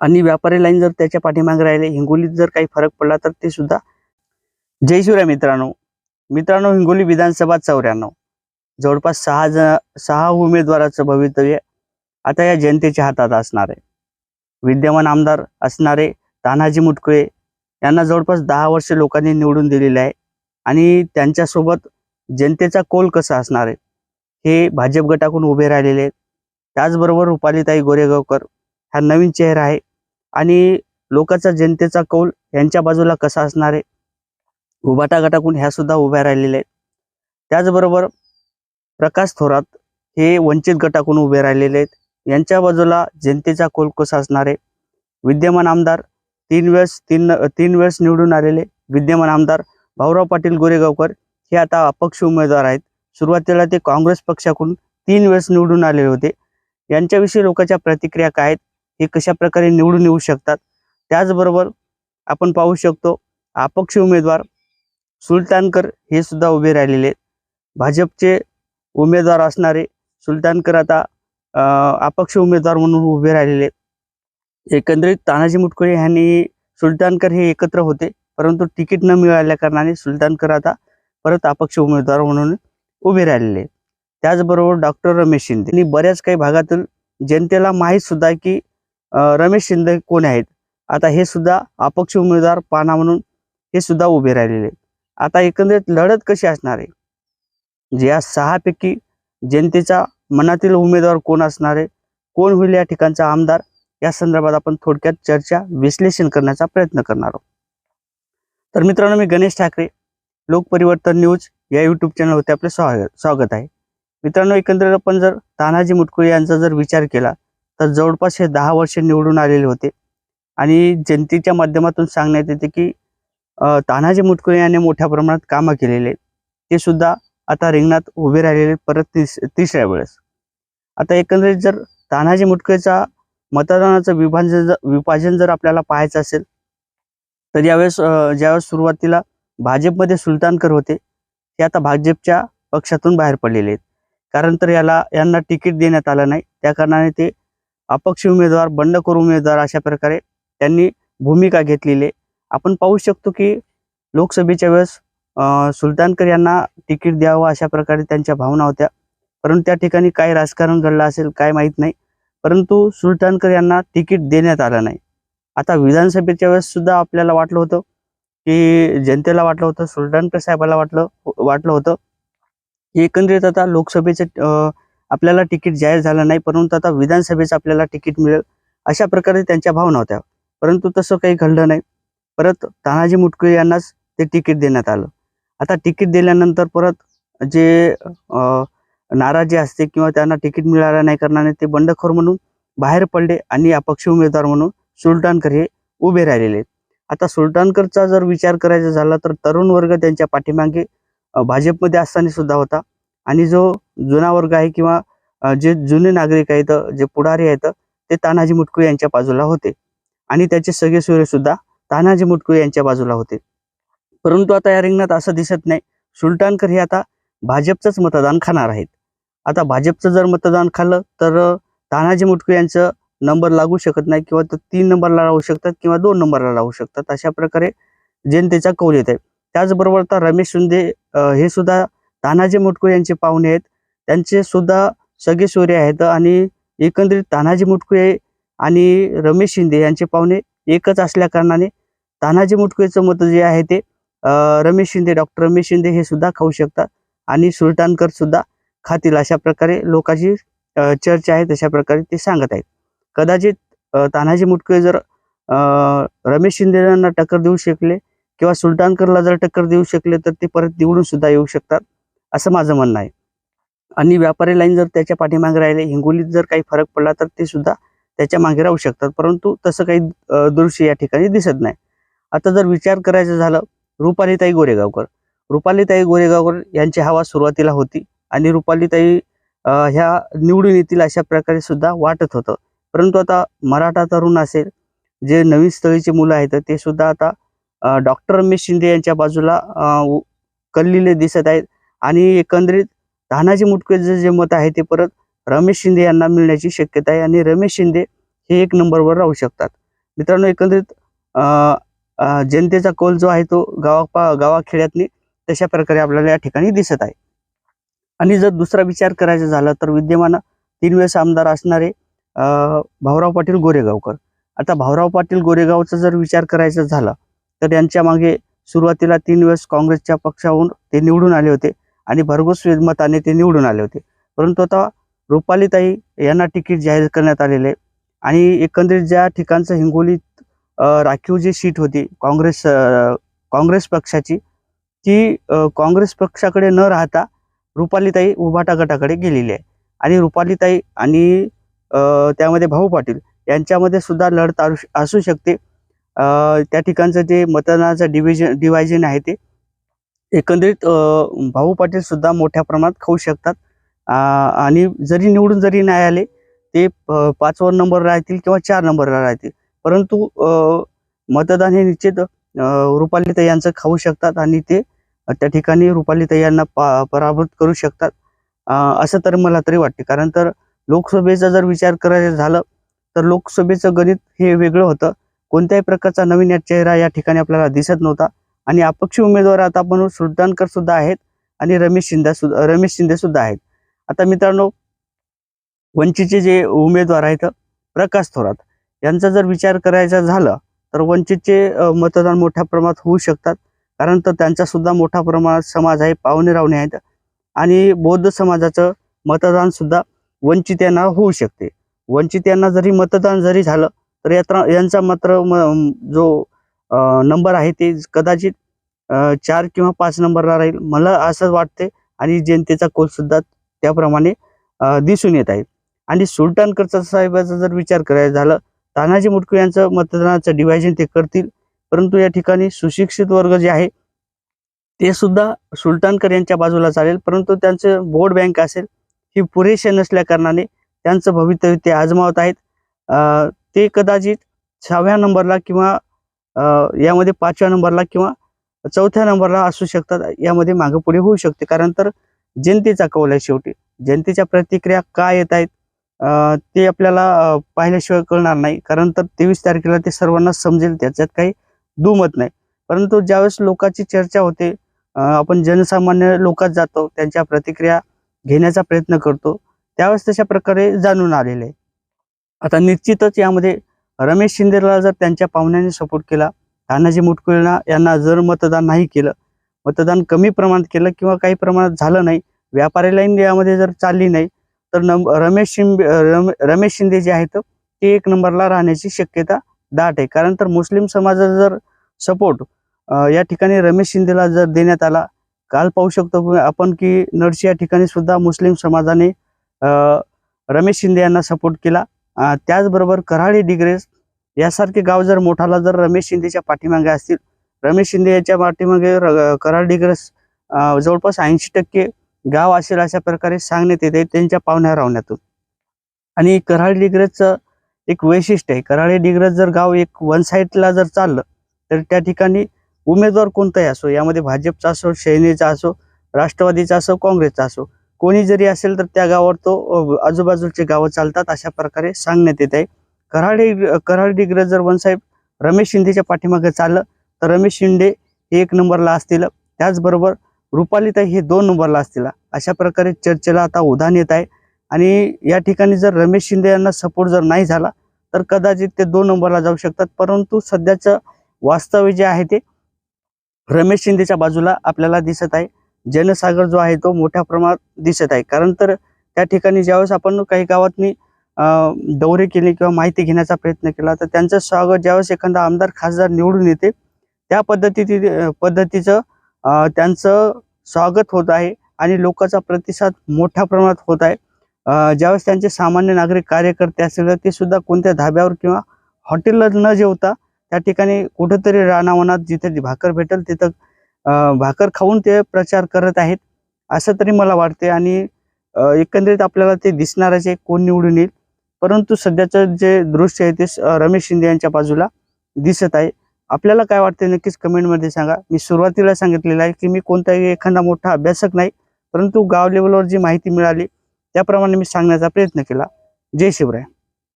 आणि व्यापारी लाईन जर त्याच्या पाठीमागे राहिले हिंगोलीत जर काही फरक पडला तर ते सुद्धा जय शिवराय मित्रांनो. मित्रांनो हिंगोली विधानसभा चौऱ्याण्णव. जवळपास सहा जण सहा उमेदवाराचं भवितव्य आता या जनतेच्या हातात असणार आहे. विद्यमान आमदार असणारे तानाजी मुटकुळे यांना जवळपास दहा वर्ष लोकांनी निवडून दिलेले आहे. आणि त्यांच्यासोबत जनतेचा कोल कसा असणार आहे? हे भाजप गटाकडून उभे राहिलेले आहेत. त्याचबरोबर रुपालीताई गोरेगावकर हा नवीन चेहरा आहे. आणि लोकांचा जनतेचा कौल यांच्या बाजूला कसा असणार आहे? उभाटा गटाकून ह्या सुद्धा उभ्या राहिलेल्या आहेत. त्याचबरोबर प्रकाश थोरात हे वंचित गटाकडून उभे राहिलेले आहेत. यांच्या बाजूला जनतेचा कौल कसा असणार आहे? विद्यमान आमदार तीन वेळेस तीन तीन वेळेस निवडून आलेले विद्यमान आमदार भाऊराव पाटील गोरेगावकर हे आता अपक्ष उमेदवार आहेत. सुरुवातीला ते काँग्रेस पक्षाकडून तीन वेळेस निवडून आलेले होते. यांच्याविषयी लोकांच्या प्रतिक्रिया काय आहेत? हे कशा प्रकारे निवडून येऊ शकतात? त्याचबरोबर आपण पाहू शकतो अपक्ष उमेदवार सुलतानकर हे सुद्धा उभे राहिलेले आहेत. भाजपचे उमेदवार असणारे सुलतानकर आता अपक्ष उमेदवार म्हणून उभे राहिलेले आहेत. एकंदरीत तानाजी मुटकुळे यांनी सुलतानकर हे एकत्र होते परंतु तिकीट न मिळाल्या कारणाने सुलतानकर आता परत अपक्ष उमेदवार म्हणून उभे राहिलेले त्याचबरोबर डॉक्टर रमेश शिंदे यांनी बऱ्याच काही भागातील जनतेला माहीत सुद्धा की रमेश शिंदे कोण आहेत? आता हे सुद्धा अपक्ष उमेदवार पाना म्हणून हे सुद्धा उभे राहिलेले आता एकंदरीत लढत कशी असणार आहे? जे या सहापैकी जनतेचा मनातील उमेदवार कोण असणार आहे? कोण होईल या ठिकाणचा आमदार? या संदर्भात आपण थोडक्यात चर्चा विश्लेषण करण्याचा प्रयत्न करणार आहोत. तर मित्रांनो मी गणेश ठाकरे लोकपरिवर्तन न्यूज या यूट्यूब चॅनलवरती आपले स्वागत स्वागत आहे. मित्रांनो एकंदरीत आपण जर तानाजी मुटकुळे यांचा जर विचार केला तर जवळपास हे दहा वर्ष निवडून आलेले होते. आणि जनतेच्या माध्यमातून सांगण्यात येते की तानाजी मुटकुळे यांनी मोठ्या प्रमाणात कामं केलेले. आहेत ते सुद्धा आता रिंगणात उभे राहिलेले आहेत परत तिस तिसऱ्या वेळेस. आता एकंदरीत जर तानाजी मुटकुळेचा मतदानाचं विभाजन जर विभाजन जर आपल्याला पाहायचं असेल तर यावेळेस ज्यावेळेस सुरुवातीला भाजपमध्ये सुलतानकर होते ते आता भाजपच्या पक्षातून बाहेर पडलेले आहेत. कारण तर याला यांना तिकीट देण्यात आलं नाही. त्या कारणाने ते अपक्ष उमेदवार बंडखोर उमेदवार अशा प्रकारे त्यांनी भूमिका घेतलेली आहे. आपण पाहू शकतो की लोकसभेच्या वेळेस सुलतानकर यांना तिकीट द्यावं अशा प्रकारे त्यांच्या भावना होत्या. परंतु त्या ठिकाणी काय राजकारण घडलं असेल काय माहीत नाही. परंतु सुलतानकर यांना तिकीट देण्यात आलं नाही. आता विधानसभेच्या वेळेस सुद्धा आपल्याला वाटलं होतं की जनतेला वाटलं होतं सुलतानकर साहेबाला वाटलं वाटलं होतं एकंदरीत आता लोकसभेचं आपल्याला तिकीट जाहीर झालं नाही परंतु आता विधानसभेचं आपल्याला तिकीट मिळेल अशा प्रकारे त्यांच्या भावना होत्या. परंतु तसं काही घडलं नाही. परत तानाजी मुटकुळे यांनाच ते तिकीट देण्यात आलं. आता तिकीट दिल्यानंतर परत जे नाराजी असते किंवा त्यांना तिकीट मिळालं नाही करणारे ते बंडखोर म्हणून बाहेर पडले आणि अपक्ष उमेदवार म्हणून सुलतानकर हे उभे राहिलेले आता सुलतानकरचा जर विचार करायचा झाला तर तरुण वर्ग त्यांच्या पाठीमागे भाजपमध्ये असताना सुद्धा होता. आणि जो जुना वर्ग आहे किंवा जे जुने नागरिक आहेत जे पुढारी आहेत ते तानाजी मुटकू यांच्या बाजूला होते. आणि त्याचे सगळे सोयरे सुद्धा तानाजी मुटकू यांच्या बाजूला होते. परंतु आता या रिंगणात असं दिसत नाही. सुलतानकर हे आता भाजपचंच मतदान खाणार आहेत. आता भाजपचं जर मतदान खाल्लं तर तानाजी मुटकू यांचं नंबर लागू शकत नाही किंवा तो तीन नंबरला राहू शकतात किंवा दोन नंबरला राहू शकतात. अशा प्रकारे जनतेचा कौल येत आहे. त्याचबरोबर आता रमेश शिंदे हे सुद्धा तानाजी मुटकुळे यांचे पाहुणे आहेत. त्यांचे सुद्धा सगळे सूर्य आहेत आणि एकंदरीत तानाजी मुटकुळे आणि रमेश शिंदे यांचे पाहुणे एकच असल्या कारणाने तानाजी मुटकुळेचं मत जे आहे ते रमेश शिंदे डॉक्टर रमेश शिंदे हे सुद्धा खाऊ शकतात आणि सुलतानकर सुद्धा खातील अशा प्रकारे लोकांची चर्चा आहे तशा प्रकारे ते सांगत आहेत. कदाचित तानाजी मुटकुळे जर रमेश शिंदे यांना टक्कर देऊ शकले किंवा सुलतानकरला जर टक्कर देऊ शकले तर ते परत निवडून सुद्धा येऊ शकतात. असं माझं म्हणणं आहे. आणि व्यापारी लाईन जर त्याच्या पाठीमागे राहिले हिंगोलीत जर काही फरक पडला तर ते सुद्धा त्याच्यामागे राहू शकतात. परंतु तसं काही दृश्य या ठिकाणी दिसत नाही. आता जर विचार करायचं झालं रुपालीताई गोरेगावकर. रुपालीताई गोरेगावकर यांची हवा सुरुवातीला होती आणि रुपालीताई ह्या निवडून येतील अशा प्रकारे सुद्धा वाटत होतं. परंतु आता मराठा तरुण असेल जे नवीन स्थळीचे मुलं आहेत ते सुद्धा आता डॉक्टर रमेश शिंदे यांच्या बाजूला कल्लीले कललेले दिसत आहेत. आणि एकंदरीत तानाजी मुटकेचं जे मत आहे ते परत रमेश शिंदे यांना मिळण्याची शक्यता आहे आणि रमेश शिंदे हे एक नंबरवर राहू शकतात. मित्रांनो एकंदरीत जनतेचा कौल जो आहे तो गावा गावाखेड्यातनी तशा प्रकारे आपल्याला या ठिकाणी दिसत आहे. आणि जर दुसरा विचार करायचा झाला तर विद्यमान तीन वेळेस आमदार असणारे भाऊराव पाटील गोरेगावकर. आता भाऊराव पाटील गोरेगावचा जर विचार करायचा झाला तर यांच्या मागे सुरुवातीला तीन वेळेस काँग्रेसच्या पक्षाहून ते निवडून आले होते. आणि भरघोस मताने ते निवडून आले होते. परंतु आता रुपालीताई यांना तिकीट जाहीर करण्यात आलेले आणि एकंदरीत ज्या ठिकाणचं हिंगोलीत राखीव जी सीट होती काँग्रेस काँग्रेस पक्षाची ती काँग्रेस पक्षाकडे न राहता रुपालीताई उभाटा गटाकडे गेलेली आहे. आणि रुपालीताई आणि त्यामध्ये भाऊ पाटील यांच्यामध्ये सुद्धा लढत असू शकते. त्या ठिकाणचं जे मतदानाचं डिव्हिजन डिवायजन आहे ते एकंदरीत भाऊ पाटील सुद्धा मोठ्या प्रमाणात खाऊ शकतात. आणि जरी निवडून जरी नाही आले ते पाचवर नंबर राहतील किंवा चार नंबरला राहतील. परंतु मतदान हे निश्चित अं, रुपालीताई यांचं खाऊ शकतात आणि ते त्या ठिकाणी रुपालीताई यांना पा पराभूत करू शकतात. असं तर मला तरी वाटते. कारण तर लोकसभेचा जर विचार करायचं झालं तर लोकसभेचं गणित हे वेगळं होतं. कोणत्याही प्रकारचा नवीन या चेहरा या ठिकाणी आपल्याला दिसत नव्हता. आणि अपक्ष उमेदवार आता आपण सुलतानकर सुद्धा आहेत आणि रमेश शिंदे सुद्धा रमेश शिंदे सुद्धा आहेत. आता मित्रांनो वंचितचे जे उमेदवार आहेत प्रकाश थोरात यांचा जर विचार करायचा झाला तर वंचितचे मतदान मोठ्या प्रमाणात होऊ शकतात. कारण तर त्यांचा सुद्धा प्रमाणात समाज आहे पाहुणे रावणे आहेत आणि बौद्ध समाजाचं मतदान सुद्धा वंचित यांना होऊ शकते. वंचित यांना जरी मतदान जरी झालं तर यात्रा यांचा मात्र म- जो नंबर आहे ते कदाचित चार किंवा पाच नंबरला राहील. मला असं वाटते आणि जनतेचा कौल सुद्धा त्याप्रमाणे दिसून येत आहे. आणि सुलतानकरचा साहेबाचा जर विचार करायचा झाला तानाजी मुटकू यांचं मतदानाचं डिव्हायजन ते करतील. परंतु या ठिकाणी सुशिक्षित वर्ग जे आहे ते सुद्धा सुलतानकर यांच्या बाजूला चालेल. परंतु त्यांचं बोर्ड बँक असेल ही पुरेशी नसल्या कारणाने त्यांचं भवितव्य ते आजमावत आहेत. ते कदाचित सहाव्या नंबरला किंवा यामध्ये पाचव्या नंबरला किंवा चौथ्या नंबरला असू शकतात. यामध्ये मागे पुढे होऊ शकते. कारण तर जनतेचा कौल आहे शेवटी. जनतेच्या प्रतिक्रिया काय येत आहेत? ते आपल्याला पाहिल्याशिवाय कळणार नाही. कारण तर तेवीस तारखेला ते सर्वांना समजेल. त्याच्यात काही दुमत नाही. परंतु ज्यावेळेस लोकांची चर्चा होते आपण जनसामान्य लोकात जातो त्यांच्या प्रतिक्रिया घेण्याचा प्रयत्न करतो त्यावेळेस तशा प्रकारे जाणून आलेले आहे. आता निश्चितच यामध्ये रमेश शिंदेला जर त्यांच्या पाहुण्यांनी सपोर्ट केला तानाजी मुटकुळना यांना जर मतदान नाही केलं मतदान कमी प्रमाणात केलं किंवा काही प्रमाणात झालं नाही व्यापारी लाईन यामध्ये जर चालली नाही तर नम रमेश शिंदे रम रमेश शिंदे जे आहेत ते एक नंबरला राहण्याची शक्यता दाट आहे. कारण तर मुस्लिम समाजाचा जर सपोर्ट या ठिकाणी रमेश शिंदेला जर देण्यात आला काल पाहू शकतो आपण की नरसी या ठिकाणी सुद्धा मुस्लिम समाजाने रमेश शिंदे यांना सपोर्ट केला. त्याचबरोबर कराळे डिग्रेस यासारखे गाव जर मोठाला जर रमेश शिंदेच्या पाठीमागे असतील रमेश शिंदे याच्या पाठीमागे र- कराड डिग्रेस जवळपास ऐंशी टक्के गाव असेल अशा प्रकारे सांगण्यात येते त्यांच्या पाहुण्या रावण्यातून. आणि कराड डिग्रजचं एक वैशिष्ट्य आहे. कराळे डिग्रज जर गाव एक वन साईडला जर चाललं तर त्या ठिकाणी उमेदवार कोणताही असो यामध्ये भाजपचा असो सेनेचा असो राष्ट्रवादीचा असो काँग्रेसचा असो कोणी जरी असेल तर त्या गावावर तो आजूबाजूचे गावं चालतात अशा प्रकारे सांगण्यात येत आहे. कराडी कराड जर वन साहेब रमेश शिंदेच्या पाठीमागे चाललं तर रमेश शिंदे हे एक नंबरला असतील. त्याचबरोबर रुपालीताई हे दोन नंबरला असतील. अशा प्रकारे चर्चेला आता उधाण येत आहे. आणि या ठिकाणी जर रमेश शिंदे यांना सपोर्ट जर नाही झाला तर कदाचित ते दोन नंबरला जाऊ शकतात. परंतु सध्याचं वास्तव्य जे आहे ते रमेश शिंदेच्या बाजूला आपल्याला दिसत आहे. जनसागर जो आहे तो मोठ्या प्रमाणात दिसत आहे. कारण तर त्या ठिकाणी ज्यावेळेस आपण काही गावातनी दौरे केले किंवा माहिती घेण्याचा प्रयत्न केला तर त्यांचं स्वागत ज्यावेळेस एखादा आमदार खासदार निवडून येते त्या पद्धती पद्धतीचं त्यांचं स्वागत होत आहे आणि लोकांचा प्रतिसाद मोठ्या प्रमाणात होत आहे. ज्यावेळेस त्यांचे सामान्य नागरिक कार्यकर्ते असतील ते सुद्धा कोणत्या धाब्यावर किंवा हॉटेलला न जेवता त्या ठिकाणी कुठंतरी रानावनात जिथे भाकर भेटेल तिथं भाकर खाऊन ते प्रचार करत आहेत असं तरी मला वाटते आणि एकंदरीत आपल्याला ते दिसणारच आहे कोण निवडून येईल. परंतु सध्याचं जे दृश्य आहे ते रमेश शिंदे यांच्या बाजूला दिसत आहे. आपल्याला काय वाटते नक्कीच कमेंटमध्ये सांगा. मी सुरुवातीला सांगितलेलं आहे की मी कोणताही एखादा मोठा अभ्यासक नाही परंतु गाव लेवलवर जी माहिती मिळाली त्याप्रमाणे मी सांगण्याचा प्रयत्न केला. जय शिवराय.